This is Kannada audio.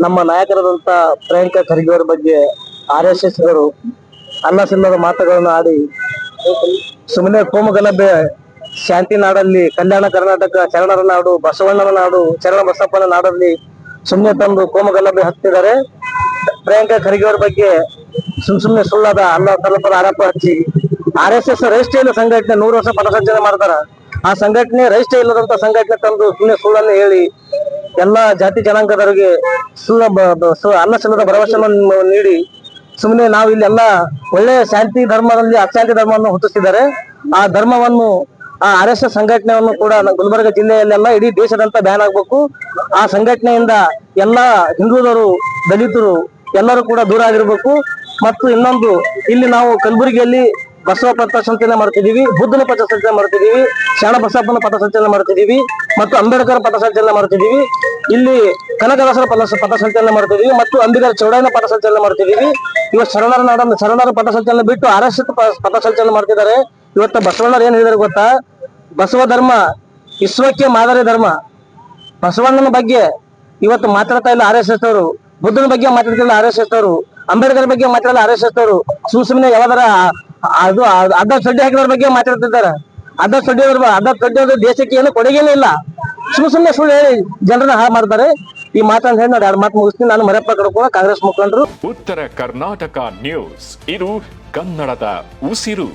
ನಮ್ಮ ನಾಯಕರಾದಂತ ಪ್ರಿಯಾಂಕಾ ಖರ್ಗೆ ಅವರ ಬಗ್ಗೆ ಆರ್ ಎಸ್ ಎಸ್ ಅವರು ಅನ್ನ ಸಿಲ್ಲದ ಮಾತುಗಳನ್ನು ಆಡಿ ಸುಮ್ಮನೆ ಕೋಮು ಗಲಭೆ ಶಾಂತಿ ನಾಡಲ್ಲಿ ಕಲ್ಯಾಣ ಕರ್ನಾಟಕ, ಶರಣರ ನಾಡು, ಬಸವಣ್ಣನ ನಾಡು, ಶರಣ ಬಸಪ್ಪನ ನಾಡಲ್ಲಿ ಸುಮ್ಮನೆ ತಂದು ಕೋಮಗಲಭೆ ಹತ್ತಿದ್ದಾರೆ ಪ್ರಿಯಾಂಕ ಖರ್ಗೆ ಅವರ ಬಗ್ಗೆ ಸುಮ್ ಸುಮ್ಮನೆ ಸುಳ್ಳಾದ ಅನ್ನ ತಲಪದ ಆರೋಪ ಹಚ್ಚಿ ಆರ್ ಎಸ್ ಎಸ್ ಇಲ್ಲ ಸಂಘಟನೆ ನೂರು ವರ್ಷ ಪಥಸಂಚಲನೆ ಮಾಡ್ತಾರ. ಆ ಸಂಘಟನೆ ರೈಷ್ಠ ಇಲ್ಲದಂತ ಸಂಘಟನೆ ತಂದು ಸುಮ್ಮನೆ ಸುಳ್ಳನ್ನು ಹೇಳಿ ಎಲ್ಲಾ ಜಾತಿ ಜನಾಂಗದವರಿಗೆ ಅನ್ನ ಸಲ್ಲದ ಭರವಸೆಯನ್ನು ನೀಡಿ ಸುಮ್ಮನೆ ನಾವು ಇಲ್ಲೆಲ್ಲ ಒಳ್ಳೆ ಶಾಂತಿ ಧರ್ಮದಲ್ಲಿ ಅಶಾಂತಿ ಧರ್ಮವನ್ನು ಹುಟ್ಟಿಸಿದ್ದಾರೆ. ಆ ಧರ್ಮವನ್ನು, ಆ ಆರ್ ಎಸ್ ಎಸ್ ಸಂಘಟನೆಯನ್ನು ಕೂಡ ಗುಲ್ಬರ್ಗ ಜಿಲ್ಲೆಯಲ್ಲೆಲ್ಲ ಇಡೀ ದೇಶದಂತ ಬ್ಯಾನ್ ಆಗ್ಬೇಕು. ಆ ಸಂಘಟನೆಯಿಂದ ಎಲ್ಲಾ ಹಿಂದೂದರು ದಲಿತರು ಎಲ್ಲರೂ ಕೂಡ ದೂರ ಆಗಿರ್ಬೇಕು. ಮತ್ತು ಇನ್ನೊಂದು, ಇಲ್ಲಿ ನಾವು ಕಲಬುರಗಿಯಲ್ಲಿ ಬಸವ ಪಥಸಂಚಲನೆ ಮಾಡ್ತಿದೀವಿ ಬುದ್ಧನ ಪಥಸಂಚಲನೆ ಮಾಡ್ತಿದೀವಿ ಶರಣ ಬಸಪ್ಪನ ಪಥಸಂಚಲನೆ ಮಾಡ್ತಿದೀವಿ ಮತ್ತು ಅಂಬೇಡ್ಕರ್ ಪಥಸಂಚಲನೆ ಮಾಡ್ತಿದೀವಿ ಇಲ್ಲಿ ಕನಕದಾಸರ ಪಥ ಪಥಸಂಚಲನೆ ಮಾಡ್ತಿದೀವಿ ಮತ್ತು ಅಂಬಿಗರ ಚೌಡಾಯನ ಪಥಸಂಚಲನೆ ಮಾಡ್ತಿದೀವಿ ಇವತ್ತು ಶರಣರ ನಾಡ ಶರಣರ ಪಥಸಂಚಲನೆ ಬಿಟ್ಟು ಆರ್ ಎಸ್ ಪಥಸಂಚಲನೆ ಮಾಡ್ತಿದ್ದಾರೆ. ಇವತ್ತು ಬಸವಣ್ಣರು ಏನ್ ಹೇಳಿದಾರೆ ಗೊತ್ತಾ? ಬಸವ ಧರ್ಮ ವಿಶ್ವಕ್ಕೆ ಮಾದರಿ ಧರ್ಮ. ಬಸವಣ್ಣನ ಬಗ್ಗೆ ಇವತ್ತು ಮಾತಾಡ್ತಾ ಇಲ್ಲ ಆರ್ ಎಸ್ ಎಸ್ ಅವರು ಬುದ್ಧನ ಬಗ್ಗೆ ಮಾತಾಡ್ತಿಲ್ಲ ಆರ್ ಎಸ್ ಎಸ್ ಅವರು ಅಂಬೇಡ್ಕರ್ ಬಗ್ಗೆ ಮಾತಾಡಲ್ಲ ಆರ್ ಎಸ್ ಎಸ್ ಅವರು ಸುಮ್ ಸುಮ್ಮನೆ ಯಾವ್ದಾರ ಅದು ಅದ ಸಡ್ಡಿ ಹಾಕಿದ್ರ ಬಗ್ಗೆ ಮಾತಾಡ್ತಿದ್ದಾರೆ. ಅದ ಸಡ್ಡಿ ಅದ ಸಡ್ಡಿ ದೇಶಕ್ಕೆ ಏನು ಕೊಡುಗೆನೇ ಇಲ್ಲ. ಸುಮ್ ಸುಮ್ಮನೆ ಸುಳ್ಳು ಹೇಳಿ ಜನರನ್ನ ಹಾಳು ಮಾಡ್ತಾರೆ. ಈ ಮಾತನ್ನ ಹೇಳಿ ನಾನು ಎರಡು ಮಾತು ಮುಗಿಸ್ತೀನಿ. ನಾನು ಮರಪ್ಪ ಕೂಡ ಕಾಂಗ್ರೆಸ್ ಮುಖಂಡರು. ಉತ್ತರ ಕರ್ನಾಟಕ ನ್ಯೂಸ್. ಇದು ಕನ್ನಡದ ಉಸಿರು.